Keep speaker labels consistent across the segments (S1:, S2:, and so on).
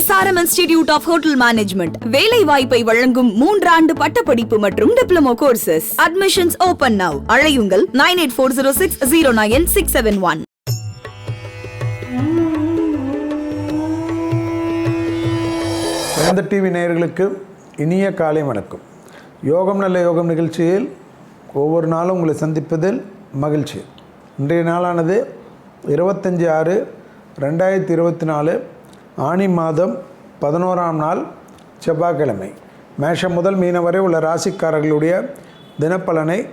S1: SRM institute of hotel management வேலை வாய்ப்பை வழங்கும் மூன்றாண்டு பட்டப்படிப்பு மற்றும் diploma courses admissions open now அழையுங்கள். Nine eight four zero six zero nine six seven one
S2: வேந்த டிவி நேயர்களுக்கு இனிய காலை வணக்கம். யோகம் நல்ல யோகம் நிகழ்ச்சியில் ஒவ்வொரு நாளும் உங்களை சந்திப்பதில் மகிழ்ச்சி. இன்றைய நாளானது இருபத்தஞ்சி ஆறு ரெண்டாயிரத்தி இருபத்தி நாலு ஆனி மாதம் பதினோராம் நாள் செவ்வாய்க்கிழமை. மேஷம் முதல் மீனம் வரை உள்ள ராசிக்காரர்களுடைய தினப்பலனை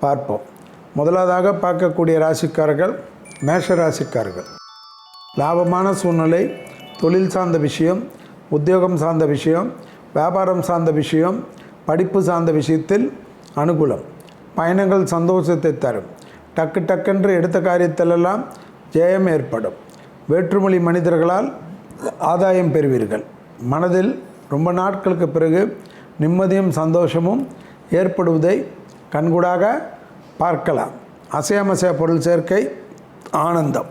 S2: பார்ப்போம். முதலாவதாக பார்க்கக்கூடிய ராசிக்காரர்கள் மேஷ ராசிக்காரர்கள். லாபமான சூழ்நிலை தொழில் சார்ந்த விஷயம் உத்தியோகம் சார்ந்த விஷயம் வியாபாரம் சார்ந்த விஷயம் படிப்பு சார்ந்த விஷயத்தில் அனுகூலம் பயணங்கள் சந்தோஷத்தை தரும். டக்கு டக்கென்று எடுத்த காரியத்திலெல்லாம் ஜெயம் ஏற்படும். வேற்றுமொழி மனிதர்களால் ஆதாயம் பெறுவீர்கள். மனதில் ரொம்ப நாட்களுக்கு பிறகு நிம்மதியும் சந்தோஷமும் ஏற்படுவதை கண்கூடாக பார்க்கலாம். அசையமசைய பொருள் சேர்க்கை ஆனந்தம்.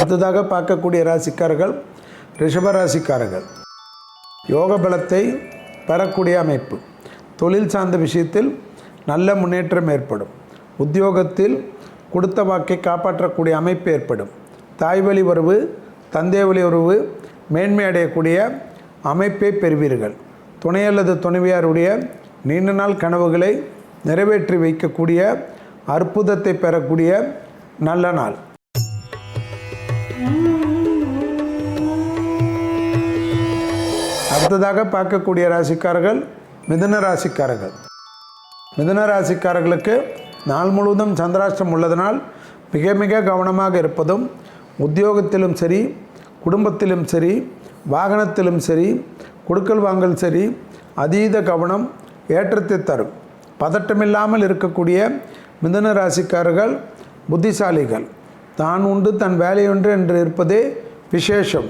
S2: அடுத்ததாக பார்க்கக்கூடிய ராசிக்காரர்கள் ரிஷப ராசிக்காரர்கள் யோக பலத்தை பெறக்கூடிய அமைப்பு. தொழில் சார்ந்த விஷயத்தில் நல்ல முன்னேற்றம் ஏற்படும். உத்தியோகத்தில் கொடுத்த வாக்கை காப்பாற்றக்கூடிய அமைப்பு ஏற்படும். தாய் வழி உறவு தந்தை வழி உறவு மேன்மை அடையக்கூடிய அமைப்பை பெறுவீர்கள். துணை அல்லது துணைவியாருடைய நீண்ட நாள் கனவுகளை நிறைவேற்றி வைக்கக்கூடிய அற்புதத்தை பெறக்கூடிய நல்ல நாள். அடுத்ததாக பார்க்கக்கூடிய ராசிக்காரர்கள் மிதுன ராசிக்காரர்கள். மிதுன ராசிக்காரர்களுக்கு நாள் முழுவதும் சந்திராஷ்டம் உள்ளதனால் மிக மிக கவனமாக இருப்பதும் உத்தியோகத்திலும் சரி குடும்பத்திலும் சரி வாகனத்திலும் சரி கொடுக்கல் வாங்கல் சரி அதீத கவனம் ஏற்றத்தை தரும். பதட்டமில்லாமல் இருக்கக்கூடிய மிதுன ராசிக்காரர்கள் புத்திசாலிகள். தான் உண்டு தன் வேலையொன்று என்று இருப்பதே விசேஷம்.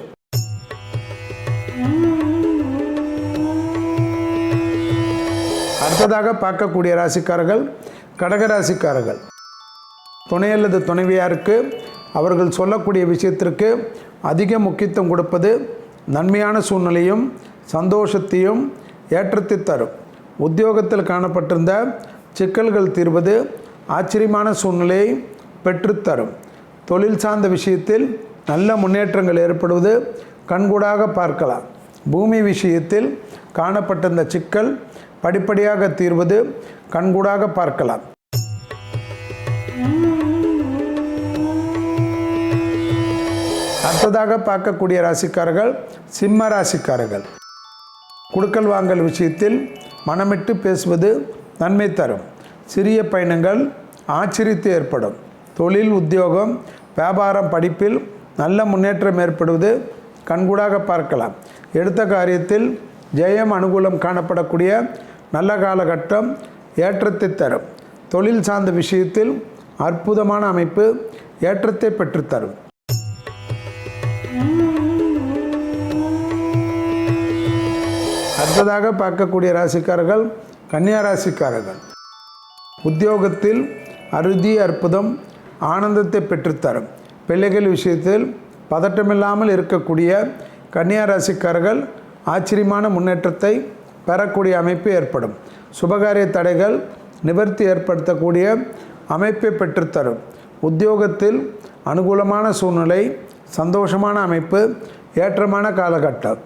S2: அடுத்ததாக பார்க்கக்கூடிய ராசிக்காரர்கள் கடக ராசிக்காரர்கள் துணை அல்லது துணைவியாருக்கு அவர்கள் சொல்லக்கூடிய விஷயத்திற்கு அதிக முக்கியத்துவம் கொடுப்பது நன்மையான சூழ்நிலையும் சந்தோஷத்தையும் ஏற்றத்தை தரும். உத்தியோகத்தில் காணப்பட்டிருந்த சிக்கல்கள் தீர்வது ஆச்சரியமான சூழ்நிலையை பெற்றுத்தரும் தொழில் சார்ந்த விஷயத்தில் நல்ல முன்னேற்றங்கள் ஏற்படுவது கண்கூடாக பார்க்கலாம். பூமி விஷயத்தில் காணப்பட்டிருந்த சிக்கல் படிப்படியாக தீர்வது கண்கூடாக பார்க்கலாம். அடுத்ததாக பார்க்கக்கூடிய ராசிக்காரர்கள் சிம்ம ராசிக்காரர்கள். குடுக்கல் வாங்கல் விஷயத்தில் மனமிட்டு பேசுவது நன்மை தரும். சிறிய பயணங்கள் ஆச்சரித்து ஏற்படும். தொழில் உத்தியோகம் வியாபாரம் படிப்பில் நல்ல முன்னேற்றம் ஏற்படுவது கண்கூடாக பார்க்கலாம். எடுத்த காரியத்தில் ஜெயம் அனுகூலம் காணப்படக்கூடிய நல்ல காலகட்டம் ஏற்றத்தை தரும். தொழில் சார்ந்த விஷயத்தில் அற்புதமான அமைப்பு ஏற்றத்தை பெற்றுத்தரும். அடுத்ததாக பார்க்கக்கூடிய ராசிக்காரர்கள் கன்னியா ராசிக்காரர்கள். உத்தியோகத்தில் அறுதி அற்புதம் ஆனந்தத்தை பெற்றுத்தரும். பிள்ளைகள் விஷயத்தில் பதட்டமில்லாமல் இருக்கக்கூடிய கன்னியா ராசிக்காரர்கள் ஆச்சரியமான முன்னேற்றத்தை பெறக்கூடிய அமைப்பு ஏற்படும். சுபகாரிய தடைகள் நிவர்த்தி ஏற்படுத்தக்கூடிய அமைப்பை பெற்றுத்தரும். உத்தியோகத்தில் அனுகூலமான சூழ்நிலை சந்தோஷமான அமைப்பு ஏற்றமான காலகட்டம்.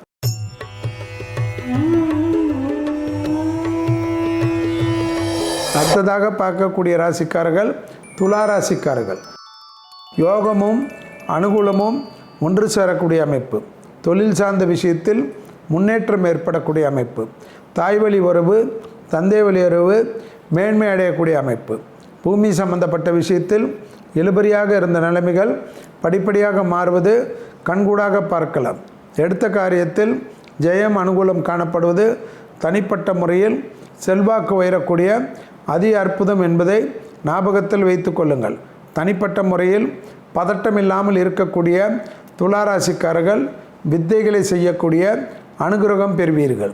S2: அடுத்ததாக பார்க்கக்கூடிய ராசிக்காரர்கள் துலா ராசிக்காரர்கள். யோகமும் அனுகூலமும் ஒன்று சேரக்கூடிய அமைப்பு. தொழில் சார்ந்த விஷயத்தில் முன்னேற்றம் ஏற்படக்கூடிய அமைப்பு. தாய் வழி உறவு தந்தை வழி உறவு மேன்மை அடையக்கூடிய அமைப்பு. பூமி சம்பந்தப்பட்ட விஷயத்தில் இழுபறியாக இருந்த நிலைமைகள் படிப்படியாக மாறுவது கண்கூடாக பார்க்கலாம். எடுத்த காரியத்தில் ஜெயம் அனுகூலம் காணப்படுவது தனிப்பட்ட முறையில் செல்வாக்கு உயரக்கூடிய அதி அற்புதம் என்பதை ஞாபகத்தில் வைத்து கொள்ளுங்கள். தனிப்பட்ட முறையில் பதட்டம் இல்லாமல் இருக்கக்கூடிய துளாராசிக்காரர்கள் வித்தைகளை செய்யக்கூடிய அனுகிரகம் பெறுவீர்கள்.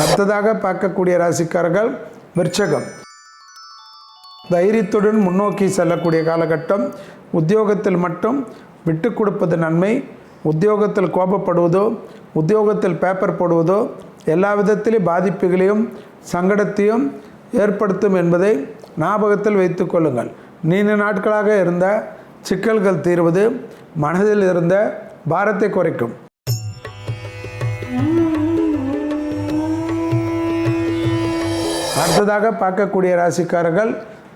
S2: அடுத்ததாக பார்க்கக்கூடிய ராசிக்காரர்கள் விருச்சகம். தைரியத்துடன் முன்னோக்கி செல்லக்கூடிய காலகட்டம் உத்தியோகத்தில் மட்டும் விட்டு கொடுப்பது நன்மை. உத்தியோகத்தில் கோபப்படுவதோ உத்தியோகத்தில் பேப்பர் போடுவதோ எல்லா விதத்திலும் பாதிப்புகளையும் சங்கடத்தையும் ஏற்படுத்தும் என்பதை ஞாபகத்தில் வைத்துக்கொள்ளுங்கள் நீண்ட நாட்களாக இருந்த சிக்கல்கள் தீர்வது மனதில் இருந்த பாரத்தை குறைக்கும். அடுத்ததாக பார்க்கக்கூடிய ராசிக்காரர்கள்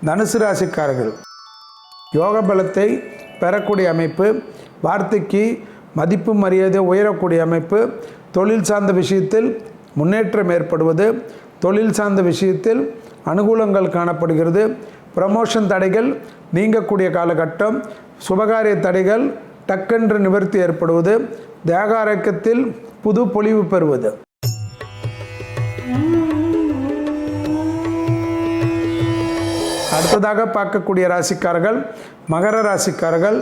S2: தனுசு ராசிக்காரர்கள். யோக பலத்தை பெறக்கூடிய அமைப்பு வார்த்தைக்கு மதிப்பு மரியாதை உயரக்கூடிய அமைப்பு தொழில் சார்ந்த விஷயத்தில் முன்னேற்றம் ஏற்படுவது தொழில் சார்ந்த விஷயத்தில் அனுகூலங்கள் காணப்படுகிறது ப்ரமோஷன் தடைகள் நீங்கக்கூடிய காலகட்டம் சுபகாரிய தடைகள் டக்கென்று நிவர்த்தி ஏற்படுவது தேகாரக்கத்தில் புது பொலிவு பெறுவது. அடுத்ததாக பார்க்கக்கூடிய ராசிக்காரர்கள் மகர ராசிக்காரர்கள்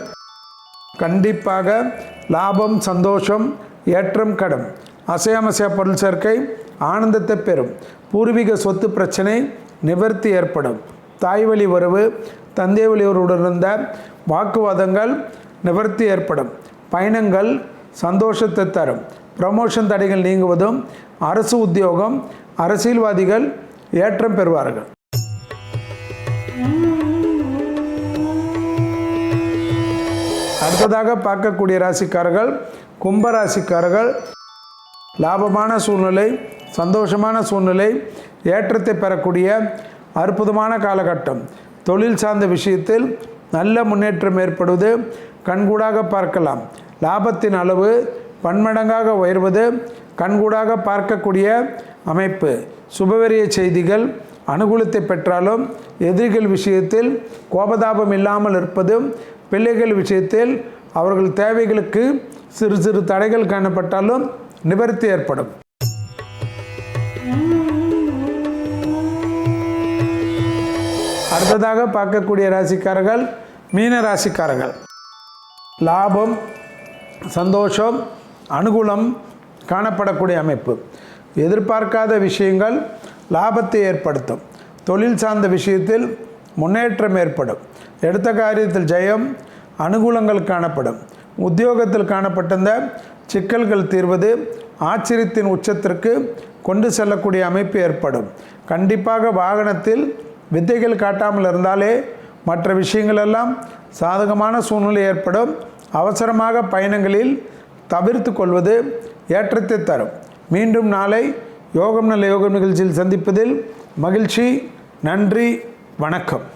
S2: கண்டிப்பாக லாபம் சந்தோஷம் ஏற்றம் கடும் அசையாமசைய பொருள் சேர்க்கை ஆனந்தத்தை பெறும். பூர்வீக சொத்து பிரச்சனை நிவர்த்தி ஏற்படும். தாய் வழி உறவு தந்தை வழி உறவுடன் இருந்த வாக்குவாதங்கள் நிவர்த்தி ஏற்படும். பயணங்கள் சந்தோஷத்தை தரும். ப்ரமோஷன் தடைகள் நீங்குவதும் அரசு உத்தியோகம் அரசியல்வாதிகள் ஏற்றம் பெறுவார்கள். அடுத்ததாக பார்க்கக்கூடிய ராசிக்காரர்கள் கும்ப ராசிக்காரர்கள் லாபமான சூழ்நிலை சந்தோஷமான சூழ்நிலை ஏற்றத்தை பெறக்கூடிய அற்புதமான காலகட்டம். தொழில் சார்ந்த விஷயத்தில் நல்ல முன்னேற்றம் ஏற்படுவது கண்கூடாக பார்க்கலாம். லாபத்தின் அளவு பன்மடங்காக உயர்வது கண்கூடாக பார்க்கக்கூடிய அமைப்பு. சுபவரிய செய்திகள் அனுகூலத்தை பெற்றாலும் எதிரிகள் விஷயத்தில் கோபதாபம் இல்லாமல் இருப்பதும் பிள்ளைகள் விஷயத்தில் அவர்கள் தேவைகளுக்கு சிறு சிறு தடைகள் காணப்பட்டாலும் நிவர்த்தி ஏற்படும். அடுத்ததாக பார்க்கக்கூடிய ராசிக்காரர்கள் மீன ராசிக்காரர்கள். லாபம் சந்தோஷம் அனுகூலம் காணப்படக்கூடிய அமைப்பு. எதிர்பார்க்காத விஷயங்கள் லாபத்தை ஏற்படுத்தும். தொழில் சார்ந்த விஷயத்தில் முன்னேற்றம் ஏற்படும். எடுத்த காரியத்தில் ஜெயம் அனுகூலங்கள் காணப்படும். உத்தியோகத்தில் காணப்பட்டிருந்த சிக்கல்கள் தீர்வது ஆச்சரியத்தின் உச்சத்திற்கு கொண்டு செல்லக்கூடிய அமைப்பு ஏற்படும். கண்டிப்பாக வாகனத்தில் வித்தைகள் காட்டாமல் இருந்தாலே மற்ற விஷயங்களெல்லாம் சாதகமான சூழ்நிலை ஏற்படும். அவசரமாக பயணங்களில் தவிர்த்து கொள்வது ஏற்றத்தை தரும். மீண்டும் நாளை யோகம் நல்ல யோகம் நிகழ்ச்சியில் சந்திப்பதில் மகிழ்ச்சி நன்றி வணக்கம்.